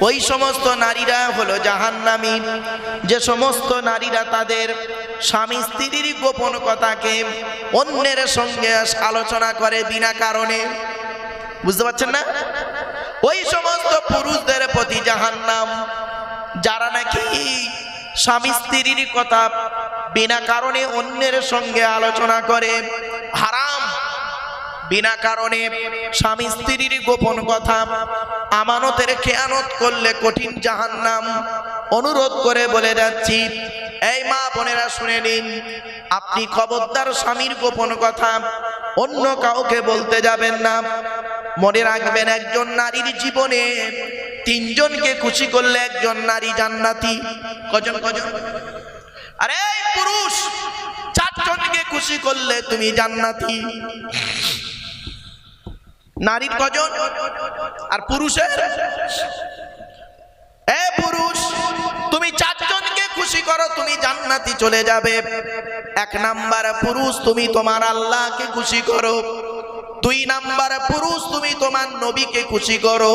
ওই সমস্ত নারীরা হলো জাহান্নামী। যে সমস্ত নারীরা তাদের স্বামী স্ত্রীর গোপন কথাকে অন্যের সঙ্গে আলোচনা করে বিনা কারণে। বুঝতে পারছেন না? ওই সমস্ত পুরুষদের প্রতি জাহান্নাম, যারা নাকি স্বামী স্ত্রীর কথা বিনা কারণে অন্যের সঙ্গে আলোচনা করে, হারাম বিনা কারণে স্বামী স্ত্রীর গোপন কথা, আমানতের খেয়ানত করলে কঠিন জাহান্নাম অনুরোধ করে বলে যাচ্ছি। এই মা বোনেরা শুনে নিন, আপনি খবরদার স্বামীর গোপন কথা, অন্য কাউকে বলতে যাবেন না। মনে রাখবেন একজন নারীর জীবনে তিনজনকে খুশি করলে একজন নারী জান্নাতি। কজন কজন? আরে পুরুষ, চারজনকে খুশি করলে তুমি জান্নাতি। নারীর কজন আর পুরুষের? এ পুরুষ, তুমি চারজনকে খুশি করো, তুমি জান্নাতি চলে যাবে। এক নাম্বার পুরুষ, তুমি তোমার আল্লাহকে খুশি করো। দুই নাম্বার পুরুষ, তুমি তোমার নবীকে খুশি করো।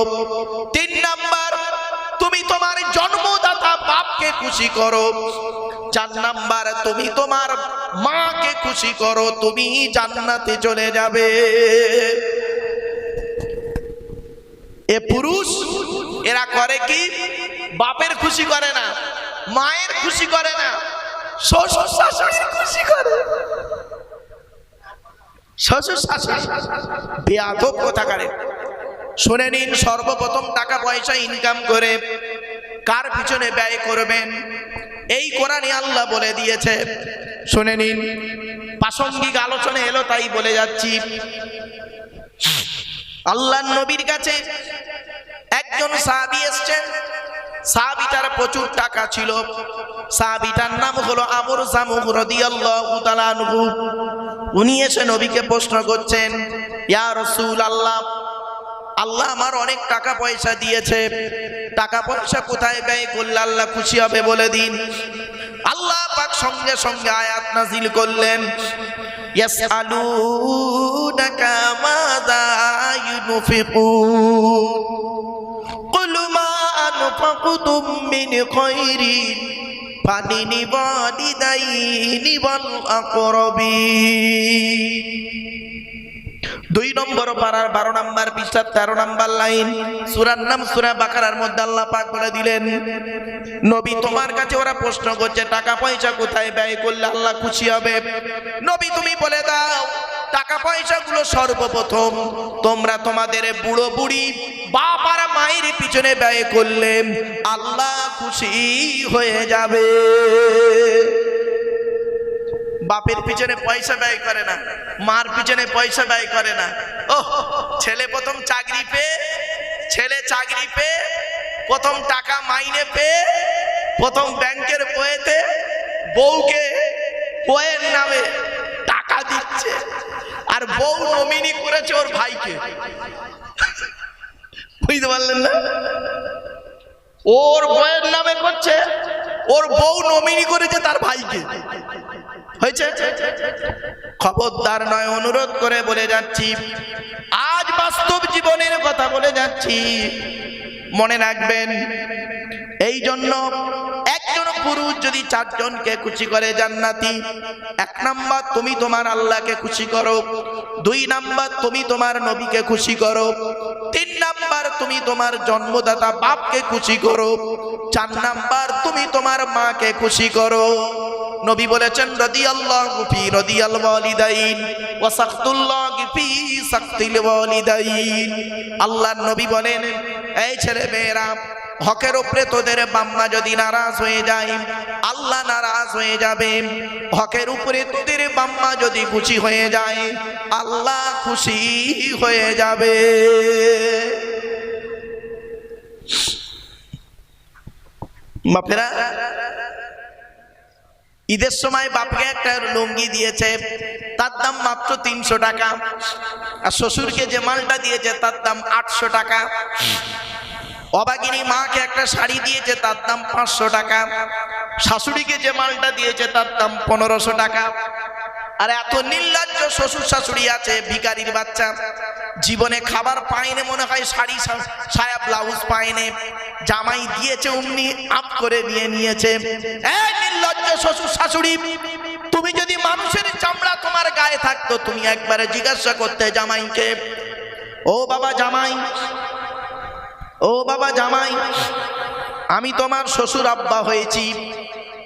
তিন নাম্বার, তুমি তোমার জন্মদাতা বাপকে খুশি করো। চার নাম্বার, তুমি তোমার মাকে খুশি করো, তুমি জান্নাতে চলে যাবে। এ পুরুষ, এরা করে কি? বাপের খুশি করে না, মায়ের খুশি করে না, শ্বশুর শাশুড়ির খুশি করে। শ্বশুর শাশুড়ি বেয়াদব কোথাকারে? শুনে নিন, সর্বপ্রথম টাকা পয়সা ইনকাম করে কার পিছনে ব্যয় করবেন? এই কোরআনে আল্লাহ বলে দিয়েছে। শুনে নিন, প্রাসঙ্গিক আলোচনা এলো, তাই বলে যাচ্ছি। আল্লাহ নবীর কাছে একজন সাহাবি এসছেন। সাহাবিটার প্রচুর টাকা ছিল। সাহাবিটার নাম হলো আমর রাদিয়াল্লাহু তাআলা আনহু। উনি এসে নবীকে প্রশ্ন করছেন, ইয়া রাসূল আল্লাহ আল্লাহ আমার অনেক টাকা পয়সা দিয়েছে। টাকা পয়সা কোথায় ব্যয় করলে আল্লাহ খুশি হবে বলে দিন। আল্লাহ পাক সঙ্গে সঙ্গে আয়াত নাজিল করলেন, ইয়াসআলুনাকা মাযা ইউনফিকুন, কুল মা আনফাকুতুম মিন পানি ফালিনি বালিদাইনি ওয়াল আকরাবিন। দুই নম্বর পাড়ার বারো নম্বর পৃষ্ঠার তেরো নম্বর লাইন। সুরার নাম সুরা বাকারার মধ্যে আল্লাহ পাক বলে দিলেন, নবী, তোমার কাছে ওরা প্রশ্ন করছে টাকা পয়সা কোথায় ব্যয় করলে আল্লাহ খুশি হবে? নবী, তুমি বলে দাও টাকা পয়সাগুলো সর্বপ্রথম তোমরা তোমাদের বুড়ো বুড়ি বাপ মায়ের পিছনে ব্যয় করলে আল্লাহ খুশি হয়ে যাবে। বাপের পিছনে পয়সা ব্যয় করে না, মার পিছনে পয়সা ব্যয় করে না। ও ছেলে প্রথম চাকরি পেয়ে, ছেলে চাকরি পেয়ে, প্রথম টাকা মাইনে পেয়ে, প্রথম ব্যাংকের বইয়েতে বউকে বইয়ের নামে টাকা দিচ্ছে। আর বউ নমিনি করেছে ওর ভাইকে। বুঝতে পারলেন না? ওর বইয়ের নামে করছে, ওর বউ নমিনি করেছে তার ভাইকে। হয়েছে? খবরদার নয়, অনুরোধ করে বলে যাচ্ছি। আজ বাস্তব জীবনের কথা বলে যাচ্ছি। মনে রাখবেন এই জন্য একজন পুরুষ যদি চারজনকে খুশি করে জান্নাতি, এক নাম্বার তুমি তোমার আল্লাহকে খুশি করো, দুই নাম্বার তুমি তোমার নবীকে খুশি করো, তিন নাম্বার তুমি তোমার জন্মদাতা বাপকে খুশি করো, চার নাম্বার তুমি তোমার মাকে খুশি করো। নবী বলেছেন, রাদিয়াল্লাহু ফি রাদিয়াল ওয়ালিদাইন, ওয়া সাকতুল্লাহি ফি সাকতিল ওয়ালিদাইন। আল্লাহর নবী বলেন, এই ছেলে মেয়েরা হকের উপরে তোদের বাম্মা যদি নারাজ হয়ে যায়, আল্লাহ নারাজ হয়ে যাবে। হকের উপরে তোদের বাম্মা যদি খুশি হয়ে যায়, আল্লাহ খুশি হয়ে যাবে। বাপেরা, ঈদের সময় বাপকে একটা লুঙ্গি দিয়েছে, তার দাম মাত্র তিনশো টাকা। আর শ্বশুরকে যে মালটা দিয়েছে, তার দাম আটশো টাকা। অবাগিনী মাকে একটা শাড়ি দিয়েছে, তার দাম পাঁচশো টাকা। শাশুড়িকে যে মালটা দিয়েছে, তার দাম পনেরোশো টাকা। আর এত নির্লজ্জ শ্বশুর শাশুড়ি আছে, ভিকারির বাচ্চা। জীবনে খাবার পায়নি মনে হয়, শাড়ি সায়া ব্লাউজ পায়নি। জামাই দিয়েছে অমনি আপ করে নিয়ে নিয়েছে। নির্লজ্জ শ্বশুর শাশুড়ি, তুমি যদি মানুষের চামড়া তোমার গায়ে থাকতো, তুমি একবারে জিজ্ঞাসা করতে জামাইকে, ও বাবা জামাই ও বাবা জামাই, আমি তোমার শ্বশুর আব্বা হয়েছি।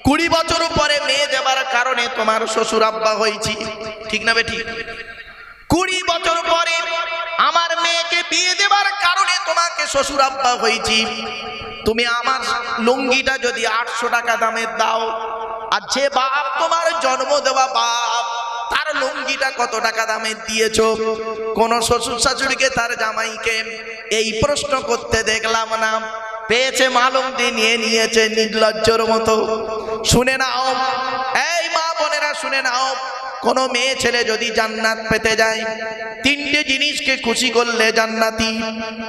কুড়ি বছর পরে মেয়ে দেবার কারণে তোমার শ্বশুর আব্বা হয়েছি। ঠিক না বেঠিক কুড়ি বছর পরে আমার মেয়েকে বিয়ে দেবার কারণে তোমাকে শ্বশুর আব্বা হয়েছি। তুমি আমার লুঙ্গিটা যদি আটশো টাকা দামের দাও, আর যে বাপ তোমার জন্ম দেওয়া বাপ, তার লুঙ্গিটা কত টাকা দামের দিয়েছ? কোন শ্বশুর শাশুড়িকে, তার জামাইকে এই প্রশ্ন করতে দেখলাম না। পেয়েছে মালুম দিয়ে নিয়ে নিয়েছে নির্লজ্জর মতো। শুনে নাও। এই মা বোনেরা, শুনে নাও। কোনো মেয়ে ছেলে যদি জান্নাত পেতে যায়, তিনটে জিনিসকে খুশি করলে জান্নাতি।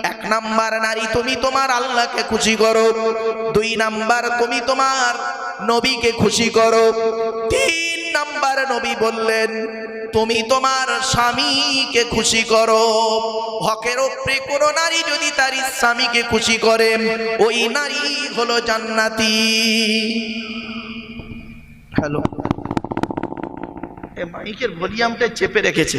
এক নাম্বার নারী, তুমি তোমার আল্লাহকে খুশি করো। দুই নাম্বার, তুমি তোমার নবীকে খুশি করো। তিন নাম্বার নবী বললেন তুমি তোমার স্বামীকে খুশি করো। হকের ওপরে কোনো নারী যদি তার স্বামীকে খুশি করে, ওই নারী হলো জান্নাতি। হ্যালো। মাইকের ভলিউমটা চেপে রেখেছে।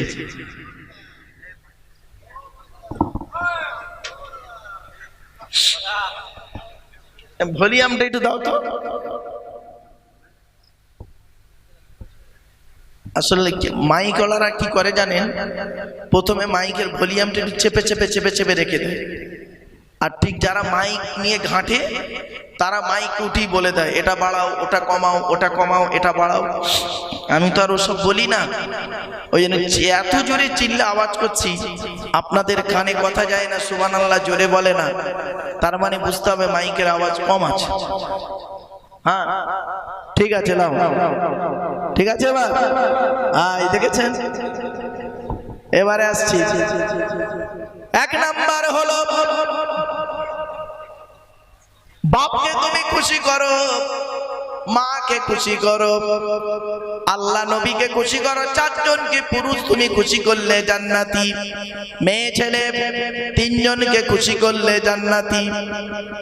ভলিউমটা একটু দাও তো। আসলে মাইকওয়ালারা কি করে জানেন? প্রথমে মাইকের ভলিউমটা চেপে চেপে চেপে চেপে রেখে দেয়। আর ঠিক যারা মাইক নিয়ে ঘাঁটে, তারা মাইক উঠি বলে দেয়, এটা বাড়াও, ওটা কমাও ওটা কমাও, এটা বাড়াও। আমি তো আর ওসব বলি না। ওই জন্য এত জোরে চিল্লা আওয়াজ করছি, আপনাদের কানে কথা যায় না সুবান আল্লাহ জোরে বলে না। তার মানে বুঝতে হবে মাইকের আওয়াজ কম আছে। হ্যাঁ ঠিক আছে, নাও। ঠিক আছে, এবার? আই দেখেছেন? এবারে আসছি। এক নাম্বার হলো, বাপকে তুমি খুশি করো। মাকে খুশি করো। আল্লাহ নবীকে খুশি করো। চারজনকে পুরুষ তুমি খুশি করলে জান্নাতি। মেয়ে, ছেলে, তিনজনকে খুশি করলে জান্নাতি।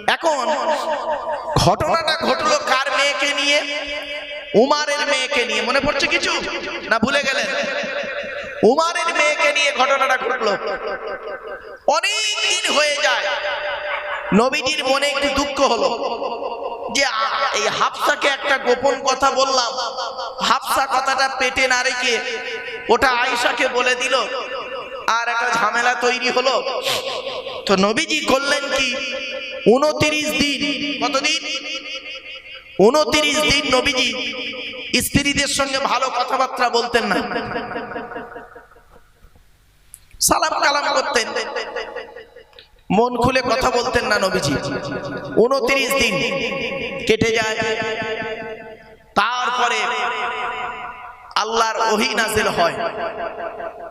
এখন ঘটনাটা ঘটলো কার মেয়েকে নিয়ে? উমারের মেয়েকে নিয়ে। মনে পড়ছে কিছু? না ভুলে গেলেন? উমারের মেয়েকে নিয়ে ঘটনাটা ঘটলো। অনেক দিন হয়ে যায়। নবীজির মনে একটু দুঃখ হলো। যে এই হাফসাকে একটা গোপন কথা বললাম। হাফসা কথাটা পেটে না রেখে ওটা আয়েশাকে বলে দিল। আর একটা ঝামেলা তৈরি হলো। তো নবীজি করলেন কি? উনতিরিশ দিন, কতদিন? উনতিরিশ দিন নবীজি স্ত্রীদের সঙ্গে ভালো কথাবার্তা বলতেন না। সালাম কালাম করতেন। মন খুলে কথা বলতেন না নবীজি। উনত্রিশ দিন কেটে যায়। তারপরে আল্লাহর ওহি নাজিল হয়।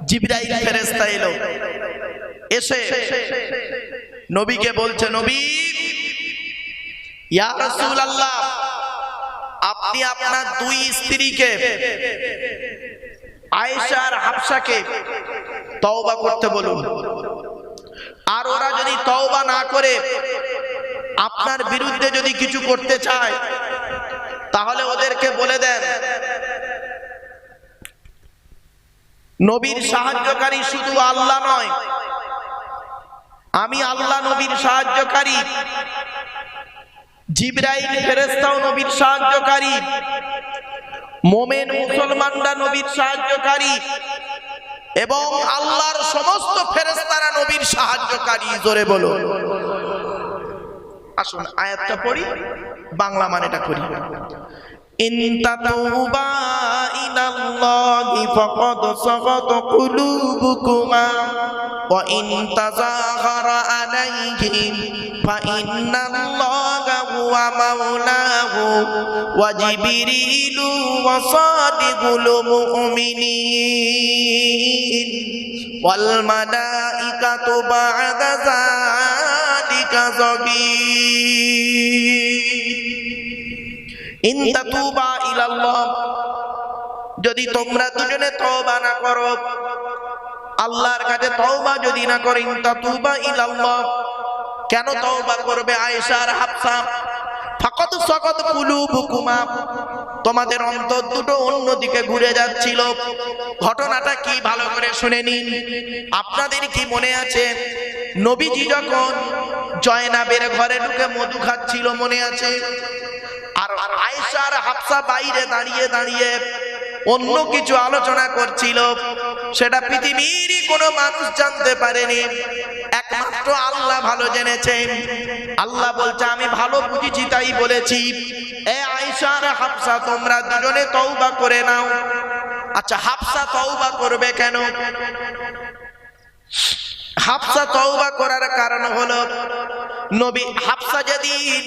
জিবরাইল ফেরেশতা এলো। এসে নবীকে বলছে, নবী, ইয়া রাসূলুল্লাহ, আপনি আপনার দুই স্ত্রীকে, আয়েশা আর হাফসাকে তওবা করতে বলুন। আর ওরা যদি তওবা না করে, আপনার বিরুদ্ধে যদি কিছু করতে চায়, তাহলে ওদেরকে বলে দেন, নবীর সাহায্যকারী শুধু আল্লাহ নয়, আমি আল্লাহ নবীর সাহায্যকারী, জিব্রাইল ফেরেস্তাও নবীর সাহায্যকারী, মোমেন মুসলমানরা নবীর সাহায্যকারী এবং আল্লাহর সমস্ত ফেরেস্তারা নবীর সাহায্যকারী, জোরে বলো। আসুন, আয়াতটা পড়ি, বাংলা মানেটা করি। ইন তাতুবা ইলাল্লাহি ফাকাদ সাগাত কুলুবুকুমা ওয়া ইন তাযাহারা আলাইহি ফাইন্নাল্লাহা মাওলাহু ওয়া জিবরিলু ওয়া ইলাল্লাহ। যদি তোমরা দুজনে তওবা না করো, আল্লাহর কাছে তওবা যদি না করেন, তাতুবা ইলাল্লাহ। কেন তওবা করবে আয়েশা আর হাফসা? ফাকাত সাকাত কুলুবুকুমা। তোমাদের অন্তর দুটো অন্যদিকে ঘুরে যাচ্ছিল। ঘটনাটা কি ভালো করে শুনে নিন। আপনাদের কি মনে আছে? নবীজি যখন জয়নাবের ঘরে ঢুকে মধু খাচ্ছিল মনে আছে? আর আয়েশা আর হাফসা বাইরে দাঁড়িয়ে দাঁড়িয়ে অন্য কিছু আলোচনা করছিল। সেটা পৃথিবীরই কোনো মানুষ জানতে পারেনি। একমাত্র আল্লাহ ভালো জেনেছেন আল্লাহ বলছে, আমি ভালো বুঝেছি, তাই বলেছি। এ আয়েশা আর হাফসা, তোমরা দুজনে তওবা করে নাও। আচ্ছা হাফসা তওবা করবে কেন? হাফসা তওবা করার কারণ হলো, নবী হাফসা যেদিন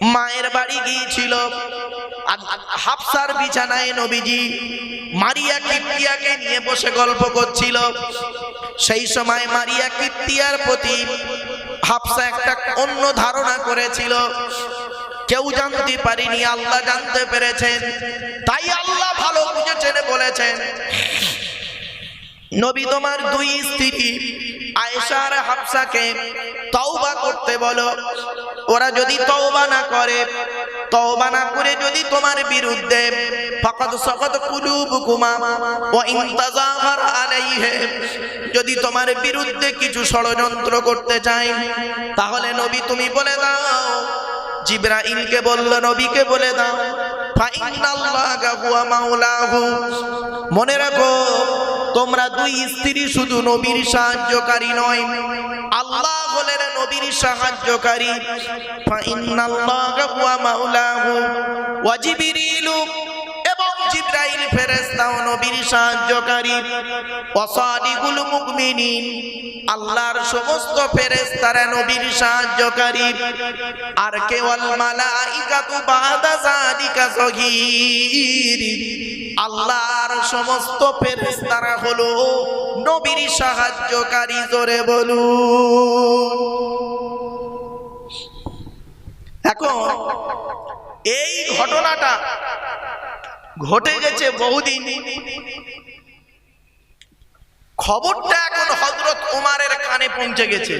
মায়ের বাড়ি গিয়েছিল। হাফসার বিছানায় নবীজি মারিয়া কিপ্তিয়াকে নিয়ে বসে গল্প করছিল। সেই সময় মারিয়া কিপ্তিয়ার প্রতি হাফসা একটা অন্য ধারণা করেছিল। কেউ জানতে পারিনি, আল্লাহ জানতে পেরেছেন। তাই আল্লাহ ভালো বুঝেছেন বলেছেন। নবী তোমার দুই স্ত্রী আয়েশা আর হাফসাকে তওবা করতে বলো। ওরা যদি তওবা না করে, তওবা না করে যদি তোমার বিরুদ্ধে ফাকাদ সাকাত কুলুবুকুমা ওয়া ইন তাযাহার আলাইহি, যদি তোমার বিরুদ্ধে কিছু ষড়যন্ত্র করতে চায়, তাহলে নবী তুমি বলে দাও। জিব্রাইলকে বলল, নবীকে বলে দাও। ফাইনাল্লাহা হুয়া মাওলাহু। মনে রাখো তোমরা দুই স্ত্রী শুধু নবীর সাহায্যকারী নয়। আল্লাহ হলেন নবীর সাহায্যকারী। ইন্নাল্লাহু হুয়া মাওলাহু ওয়া নবীর সাহায্যকারী। আল্লাহর সমস্ত ফেরেশতারা নবীর সাহায্যকারী। আর কেবল মালাইকাতু বাদা আল্লাহর সমস্ত ফেরেশতারা হলো নবীর সাহায্যকারী, জোরে বলুন। এখন এই ঘটনাটা ঘটে গেছে বহুদিন। খবরটা এখন হজরত উমারের কানে পৌঁছে গেছে।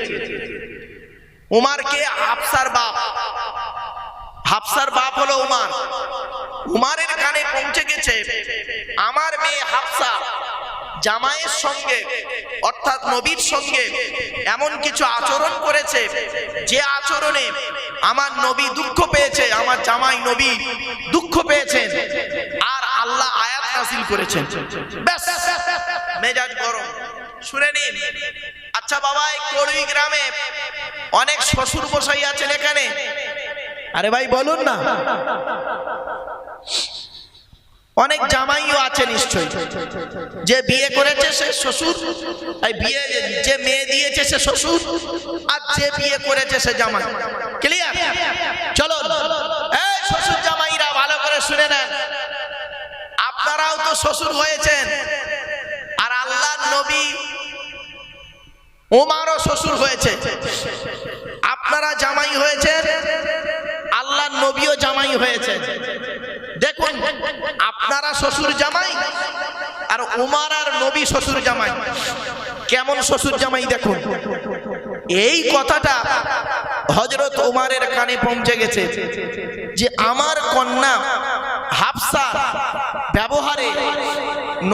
উমারকে হাফসার বাপ। হাফসার বাপ হলো উমার। উমারের কানে পৌঁছে গেছে। আমার মেয়ে হাফসা। জামাইয়ের সঙ্গে, অর্থাৎ নবীর সঙ্গে এমন কিছু আচরণ করেছে, যে আচরণে আমার নবী দুঃখ পেয়েছে, আমার জামাই নবী দুঃখ পেয়েছেন, আর আল্লাহ আয়াত হাসিল করেছেন। ব্যাস, মেজাজ গরম। শুনে নিন। আচ্ছা বাবা, এই গ্রামে অনেক শ্বশুর বসাই আছেন এখানে? আরে ভাই, বলুন না। অনেক জামাইও আছে নিশ্চয়ই। যে বিয়ে করেছে সে শ্বশুর বিয়ে যে মেয়ে দিয়েছে সে শ্বশুর, আর যে বিয়ে করেছে সে জামাই। ক্লিয়ার চলো। এই শ্বশুর জামাইরা ভালো করে শুনে নেন। আপনারাও তো শ্বশুর হয়েছেন। আর আল্লাহ নবী ওমারও শ্বশুর হয়েছে। আপনারা জামাই হয়েছেন আল্লাহ নবীও জামাই হয়েছে আপনারা শ্বশুর জামাই আর উমার আর নবী শ্বশুর জামাই। কেমন শ্বশুর জামাই দেখুন। এই কথাটা হজরত উমারের কানে পৌঁছে গেছে যে আমার কন্যা হাফসা ব্যবহারে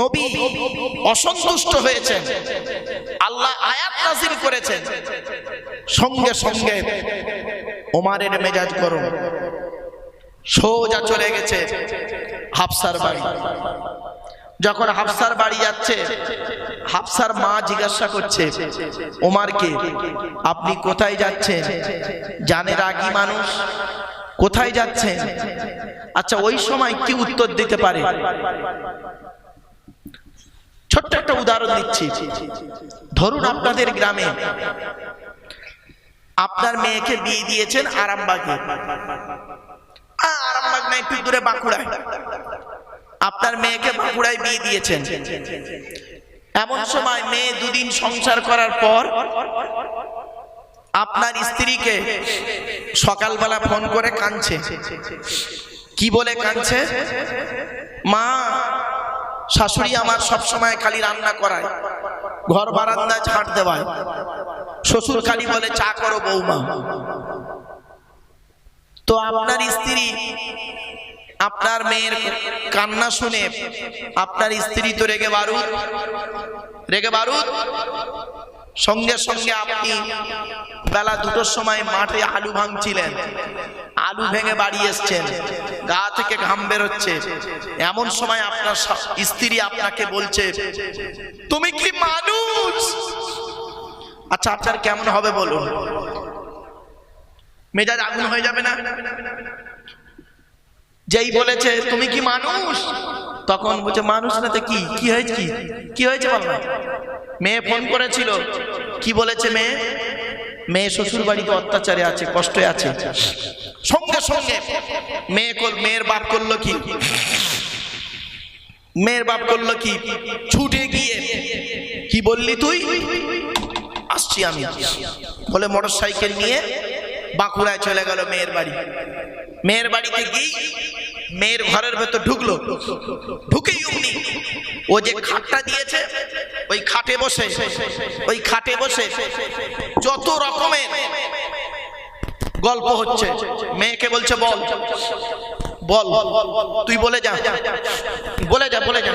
নবী অসন্তুষ্ট হয়েছেন। আল্লাহ আয়াত নাজিল করেছেন। সঙ্গে সঙ্গে ওমারের মেজাজ গরম। সোজা চলে গেছে হাফসার বাড়ি। যখন হাফসার বাড়ি যাচ্ছে, হাফসার মা জিজ্ঞাসা করছে, ওমারকে, আপনি কোথায় যাচ্ছেন? জানে রাগী মানুষ? কোথায় যাচ্ছেন? আচ্ছা ওই সময় কি উত্তর দিতে পারে? ছোট্ট একটা উদাহরণ দিচ্ছি। ধরুন আপনাদের গ্রামে আপনার মেয়েকে বিয়ে দিয়েছেন আরামবাগে। না একটু দূরে বাঁকুড়ায়। আপনার মেয়েকে বাঁকুড়ায় বিয়ে দিয়েছেন। এমন সময় মেয়ে দুদিন সংসার করার পর আপনার স্ত্রীকে সকালবেলা ফোন করে কাঁদছে। কি বলে কাঁদছে? মা, শাশুড়ি আমার সব সময় খালি রান্না করায়, ঘর বারান্দায় ঝাঁট দেওয়ায়। শ্বশুর খালি বলে, চা করো বৌমা। তো আপনার স্ত্রী, আপনার মেয়ের কান্না শুনে আপনার স্ত্রী তো রেগে বারুদ। রেগে বারুদ? সঙ্গে সঙ্গে আপনি বেলা দুটোর সময় মাঠে আলু ভাঙছিলেন। আলু ভেঙে বাড়ি এসছেন। গা থেকে ঘাম বেরোচ্ছে। এমন সময় আপনার স্ত্রী আপনাকে বলছে, তুমি কি মানুষ? আচ্ছা আপনার কেমন হবে বলুন। মেজাজ আগুন হয়ে যাবে না? যেই বলেছে, তুমি কি মানুষ? তখন বলছে, মানুষ না তো কি? কি হয়েছে কি? কি হয়েছে না? মেয়ে ফোন করেছিল। কি বলেছে মেয়ে? মেয়ে শ্বশুর বাড়িতে অত্যাচারে আছে, কষ্টে আছে। সঙ্গে সঙ্গে মেয়ে কর- মেয়ের বাপ করল কি? মেয়ের বাপ করল কি? ছুটে গিয়ে, কি বললি তুই? আসছি আমি। বলে মোটর সাইকেল নিয়ে বাঁকুড়ায় চলে গেল মেয়ের বাড়ি। মেয়ের বাড়িতে গিয়ে মেয়ের ঘরের ভেতর ঢুকলো। ঢুকেই অমনি ও যে খাটটা দিয়েছে, ওই খাটে বসে, ওই খাটে বসে যত রকমের গল্প হচ্ছে। মেয়েকে বলছে, বল বল, তুই বলে যা বলে যা বলে যা।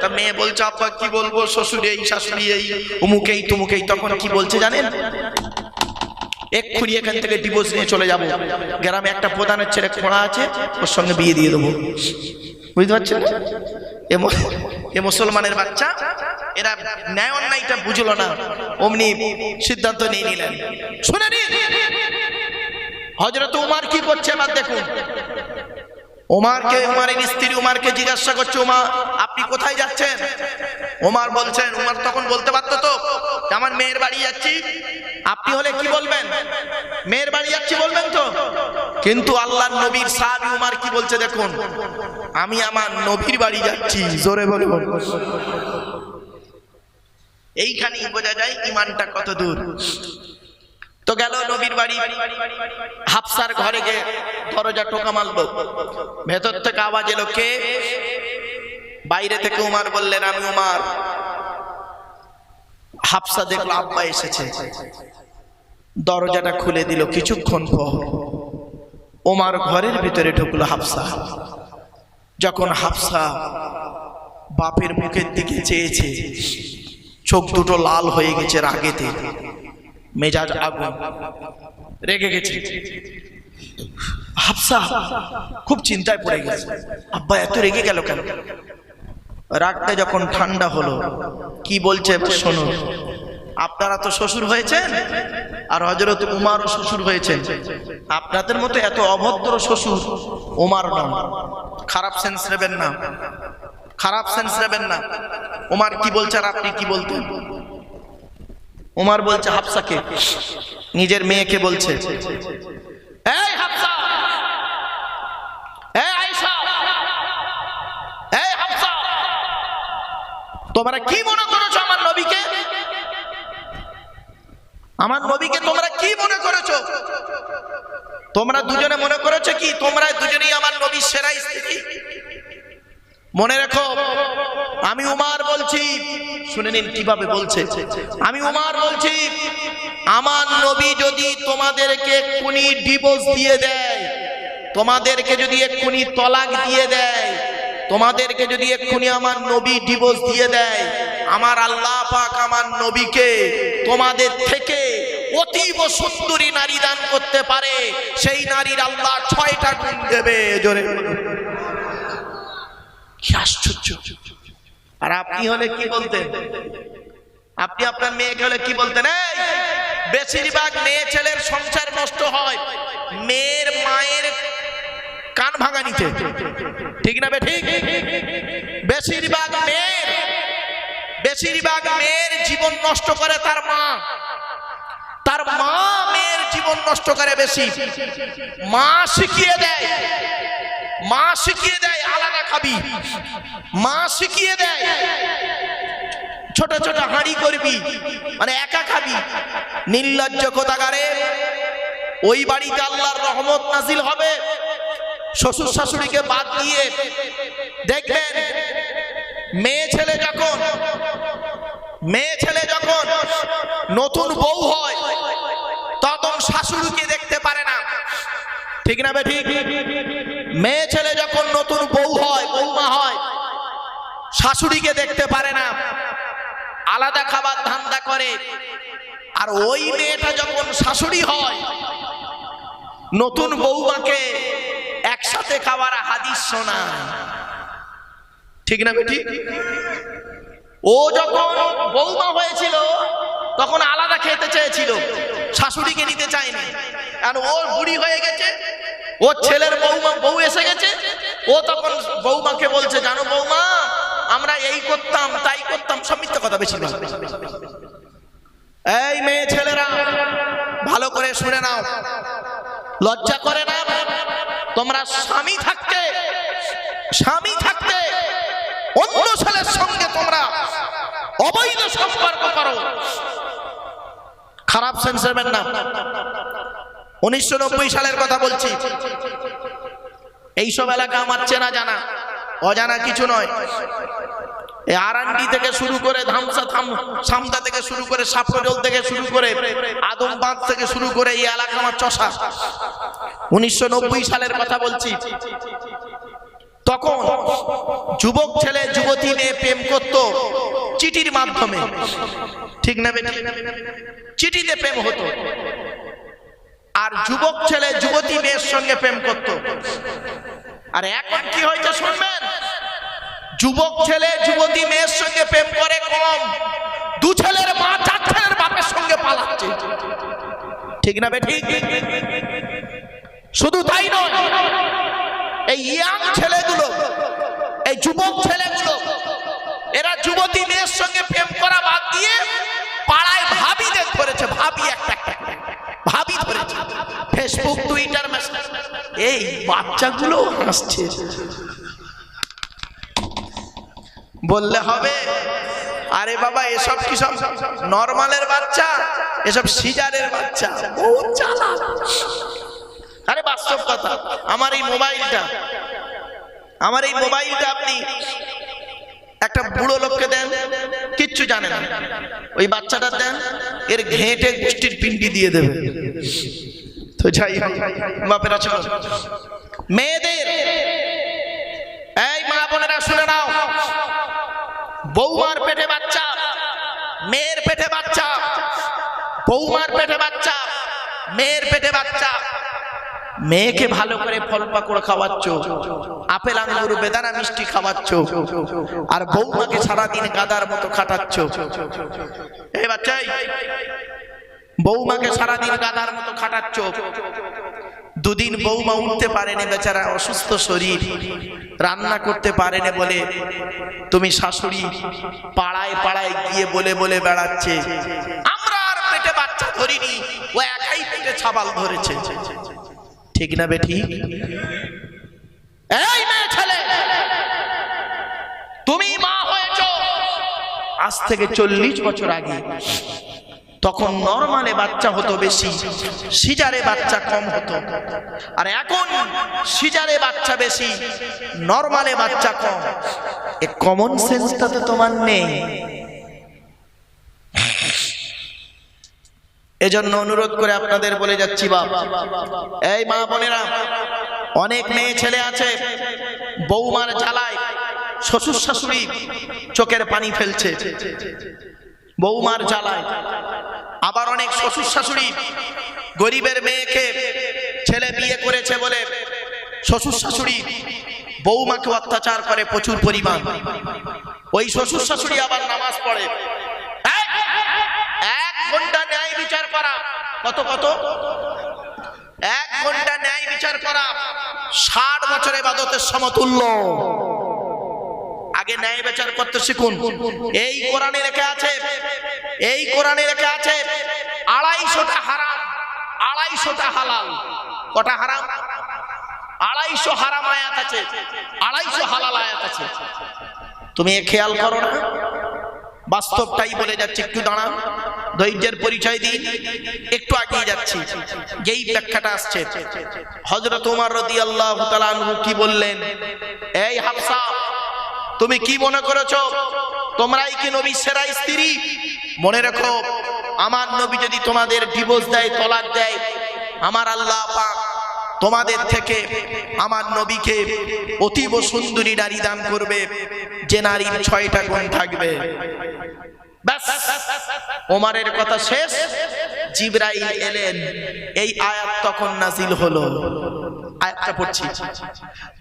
তা মেয়ে বলছে, আব্বা, কি বলব? শ্বশুর এই শাশুড়ি এই উমুকেই তুমুকেই। তখন কি বলছে জানেন? এক্ষুনি এখান থেকে ডিভোর্স নিয়ে চলে যাব। গ্রামে একটা প্রধানের ছেলে খোঁড়া আছে, ওর সঙ্গে বিয়ে দিয়ে দেবো। বুঝতে পারছেন এ মুসলমানের বাচ্চা, এরা ন্যায় অন্যায়টা বুঝলো না। অমনি সিদ্ধান্ত নিয়ে নিলেন। শুনে নিন! হজরত উমার কি করছে এবার দেখুন। ওমারকে ওমারের স্ত্রী ওমারকে জিজ্ঞাসা করছে ওমা আপনি কোথায় যাচ্ছেন? ওমার বলছেন, উমার তখন বলতে পারতো তো আমার মেয়ের বাড়ি যাচ্ছি। আপনি হলে কি বলবেন? মেয়ের বাড়ি যাচ্ছি বলবেন তো? কিন্তু আল্লাহর নবীর সাহাবী উমার কি বলছে দেখুন? আমি আমার নবীর বাড়ি যাচ্ছি, জোরে বলে এইখানেই বোঝা যায় ইমানটা কত দূর। তো গেল নবীর বাড়ি। হাফসার ঘরে গিয়ে দরজা টোকা মারলো। ভেতর থেকে আওয়াজ এলো, কে? বাইরে থেকে উমার বললেন, আমি উমার। হাফসা দেখল, আব্বা এসেছে। দরজাটা খুলে দিল কিছুক্ষণ পর। ওমার ঘরের ভিতরে ঢুকলো হাফসা। যখন হাফসা বাপের মুখের দিকে চেয়েছে, চোখ দুটো লাল হয়ে গেছে রাগেতে। মেজাজ আগুন। রেগে গেছে। হাফসা খুব চিন্তায় পড়ে গেছে। আব্বা, এত রেগে গেল কেন? রাগটা যখন ঠান্ডা হলো, কি বলছে শুনুন আপনারা তো শ্বশুর হয়েছেন? আর হজরত উমারও শ্বশুর হয়েছেন। আপনাদের মতো এত অভদ্র শ্বশুর উমার নন খারাপ সেন্স নেবেন না। খারাপ সেন্স নেবেন না। উমার কি বলছে আর আপনি কি বলতেন? উমার বলছে, হাফসাকে, নিজের মেয়েকে বলছে। তোমরা কি মনে করেছ আমার নবীকে? আমার নবীকে তোমরা কি মনে করেছ? তোমরা দুজনে মনে করেছ কি? তোমরা দুজনেই আমার নবীর সেরা স্ত্রী। মনে রেখো আমি উমার বলছি শুনে নিন কীভাবে বলছে। আমি উমার বলছি আমার নবী যদি তোমাদেরকে এক্ষুনি ডিভোর্স দিয়ে দেয় তোমাদেরকে যদি এক্ষুনি তলাক দিয়ে দেয় তোমাদেরকে যদি এক্ষুনি আমার নবী ডিভোর্স দিয়ে দেয় আমার আল্লাহ পাক আমার নবীকে তোমাদের থেকে অতীব সুন্দরী নারী দান করতে পারে। সেই নারীর আল্লাহ ছয়টা গুণ দেবে জোরে কি আশ্চর্য। আর আপনি হলে কি বলতেন? আপনি আপনার মেয়েকে হলে কি বলতেন? এই, বেশিরভাগ মেয়ে ছেলের সংসার নষ্ট হয় মেয়ের মায়ের কান ভাঙানিতে ঠিক না বে ঠিক? বেশিরভাগ মেয়ের বেশিরভাগ মেয়ের জীবন নষ্ট করে তার মা। তার মা মেয়ের জীবন নষ্ট করে বেশি। মা শিখিয়ে দেয়। মা শিখিয়ে দেয়, আলাদা খাবি। মা শিখিয়ে দেয়, ছোট ছোট হাঁড়ি করবি মানে একা খাবি। নির্লজ্জ কোথাকারে? ওই বাড়িতে আল্লাহর রহমত নাজিল হবে। শ্বশুর শাশুড়িকে বাদ দিয়ে দেখবেন মেয়ে ছেলে যখন, মেয়ে ছেলে যখন নতুন বউ হয়, তখন শাশুড়িকে দেখতে পারে না। ঠিক না বেঠিক? মেয়ে ছেলে যখন নতুন বউ হয় বৌমা হয়, শাশুড়িকে দেখতে পারে না। আলাদা খাবার ধান্দা করে। আর ওই মেয়েটা যখন শাশুড়ি হয়, নতুন বৌমাকে একসাথে খাবার হাদিস শোনায়। ঠিক না বেঠিক ও যখন বৌমা হয়েছিল তখন আলাদা খেতে চেয়েছিল। শাশুড়িকে নিতে চায়নি। কারণ ও বুড়ি হয়ে গেছে ওর ছেলের বৌমা বউ এসে গেছে। ও তখন বৌমাকে বলছে জানো বৌমা আমরা এই করতাম তাই করতাম সব মিথ্যা কথা বেশি এই মেয়ে ছেলেরা ভালো করে শুনে নাও। লজ্জা করে না? তোমরা স্বামী থাকতে স্বামী থাকতে অন্য ছেলের সঙ্গে তোমরা অবৈধ সম্পর্ক করো। খারাপ সেন্স নেবেন না। উনিশশো নব্বই সালের কথা বলছি। এইসব এলাকা আমার চেনা জানা, অজানা কিছু নয়। এই আরান্ডি থেকে শুরু করে ধামসা সামদা থেকে শুরু করে সাপরজল থেকে শুরু করে আদমবাঁধ থেকে শুরু করে এই এলাকা আমার চষা। উনিশশো নব্বই সালের কথা বলছি। তখন যুবক ছেলে, যুবতী মেয়ে প্রেম করত চিঠির মাধ্যমে। ঠিক না চিঠিতে প্রেম হতো। আর যুবক ছেলে, যুবতী মেয়ের সঙ্গে প্রেম করত। আর এখন কি হয়েছে শুনবেন? যুবক ছেলে, যুবতী মেয়ের সঙ্গে প্রেম করে কম। দু ছেলের মা চার ছেলের বাপের সঙ্গে পালাচ্ছে। ঠিক না বেটি? শুধু তাই নয় এই ইয়াং ছেলেগুলো, এই যুবক ছেলেগুলো, এরা যুবতী মেয়ের সঙ্গে প্রেম করা বাদ দিয়ে পাড়ায় ভাবি ভাবিদের ধরেছে ভাবি একটা একটা ভাবি ধরেছে। ফেসবুক টুইটার মেসেজ এই বাচ্চাগুলো হাসছে বললে হবে, আরে বাবা, এসব কি সব নর্মালের বাচ্চা? এসব সিজারের বাচ্চা? ও চালা আরে বাস্তব কথা, আমার এই মোবাইলটা, আমার এই মোবাইলটা আপনি একটা বুড়ো লোককে দেন, কিচ্ছু জানে না। ওই বাচ্চাটা দেন, এর ঘেঁটে গোষ্ঠীর পিন্ডি দিয়ে দেবে। তো যাই বাপেরা, চলো। মেয়েদের, এই মা বোনেরা, শুনে নাও। বৌমার পেটে বাচ্চা, মেয়ের পেটে বাচ্চা, বৌমার পেটে বাচ্চা, মেয়ের পেটে বাচ্চা। মেয়েকে ভালো করে ফল পাকড় খাওয়াচ্ছ, আপেল, আঙ্গুর, বেদানা, মিষ্টি খাওয়াচ্ছ, আর বৌমাকে সারাদিন গাদার মতো খাটাচ্ছ। এই বাচ্চাই বৌমাকে সারাদিন গাদার মতো খাটাচ্ছ। দুদিন বৌমা উঠতে পারেনি বেচারা অসুস্থ শরীর, রান্না করতে পারেনি বলে তুমি শাশুড়ি পাড়ায় পাড়ায় গিয়ে বলে বলে বেড়াচ্ছে। আমরা আর পেটে বাচ্চা ধরিনি, ও একাই পেটে ছাবাল ধরেছে। ঠিক না বেঠি? এই ছেলে! তুমি মা হয়েছ। আজ থেকে চল্লিশ বছর আগে, তখন নর্মালে বাচ্চা হতো বেশি, সিজারে বাচ্চা কম হতো। আর এখন সিজারে বাচ্চা বেশি, নর্মালে বাচ্চা কম। এ কমন সেন্সটা তো তোমার নেই। এজন্য অনুরোধ করে আপনাদের বলে যাচ্ছি, বাপ। এই মা বোনেরা, অনেক মেয়ে ছেলে আছে, বৌমার জ্বালায় শ্বশুর শাশুড়ি চোখের পানি ফেলছে। বৌমার জ্বালায় আবার অনেক শ্বশুর শাশুড়ি গরিবের মেয়েকে ছেলে বিয়ে করেছে বলে শ্বশুর শাশুড়ি বৌমাকে অত্যাচার করে প্রচুর পরিমাণ। ওই শ্বশুর শাশুড়ি আবার নামাজ পড়ে এক- এক ঘণ্টা ন্যায় বিচার করা। কত কত? এক ঘণ্টা ন্যায় বিচার করা। ষাট বছরের বাদতের সমতুল্য। আগে ন্যায় বিচার করতে শিখুন। এই কোরআনে রেখে আছে, এই কোরআনে রেখে আছে, আড়াইশোটা হারাম, আড়াইশোটা হালাল। কটা হারাম? আড়াইশো হারাম আয়াত আছে, আড়াইশো হালাল আয়াত আছে। তুমি এ খেয়াল করো না? বাস্তবটাই বলে যাচ্ছে, একটু দাঁড়ান ধৈর্যের পরিচয় দিন। একটু আগিয়ে যাচ্ছি। যেই ব্যাখ্যাটা আসছে। হজরত উমার রদি আল্লাহ কি বললেন? এই হাফসা, তুমি কি মনে করেছ? তোমরাই কি নবী সেরা স্ত্রী? মনে রেখো, আমার নবী যদি তোমাদের ডিভোর্স দেয়, তলাক দেয়, আমার আল্লাহ পাক তোমাদের থেকে আমার নবীকে অতীব সুন্দরী নারী দান করবে। যে নারীর ছয়টা গুণ থাকবে। ব্যাস ওমারের কথা শেষ জিব্রাইল এলেন এই আয়াত তখন নাজিল হলো আয়াতটা পড়ছি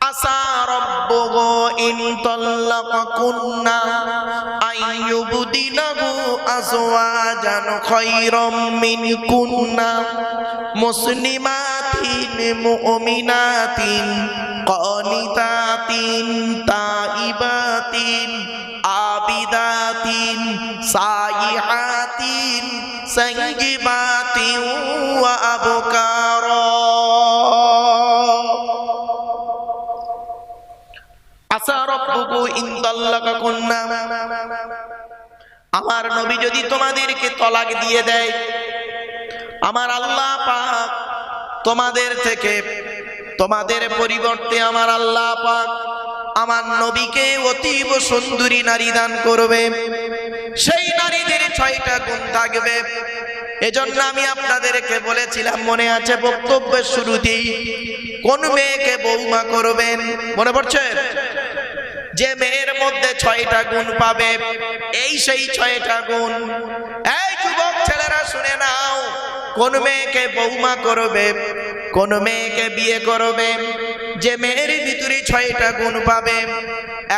আসা রব্বুহু ইন তাল্লাকাকুন্না আইয়ুবদিনাহু আজওয়াজান খায়রাম মিনকুন্না মুসলিমাতিন মুমিনাতিন قانتاتين হাতিন সাইহাতিন সঙ্গিবাতি ওয়া বাতি আমার নবী যদি তোমাদেরকে তলাক দিয়ে দেয়, আমার আল্লাহ পাক তোমাদের থেকে, তোমাদের পরিবর্তে আমার আল্লাহ পাক আমার নবীকে অতীব সুন্দরী নারী দান করবে। সেই নারীদের ছয়টা গুণ থাকবে। এজন্য আমি আপনাদেরকে বলেছিলাম, মনে আছে বক্তব্যের শুরুতেই, কোন মেয়েকে বৌমা করবেন? মনে পড়ছে? যে মেয়ের মধ্যে ছয়টা গুণ পাবে, এই সেই ছয়টা গুণ। এই যুবক ছেলেরা, শুনে নাও, কোন মেয়েকে বৌমা করবে, কোন মেয়েকে বিয়ে করবে? যে মেয়ের ভিতরে ছয়টা গুণ পাবে,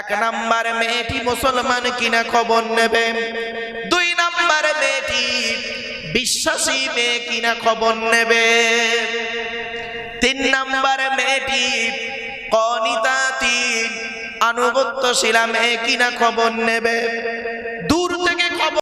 এক নাম্বার মেয়েটি মুসলমান কিনা খবর নেবে, দুই নাম্বার মেয়েটি বিশ্বাসী মেয়ে কিনা খবর নেবে, তিন নাম্বার মেয়েটি কনিতা তিন আনুগত্যশীলা মেয়ে কিনা খবর নেবে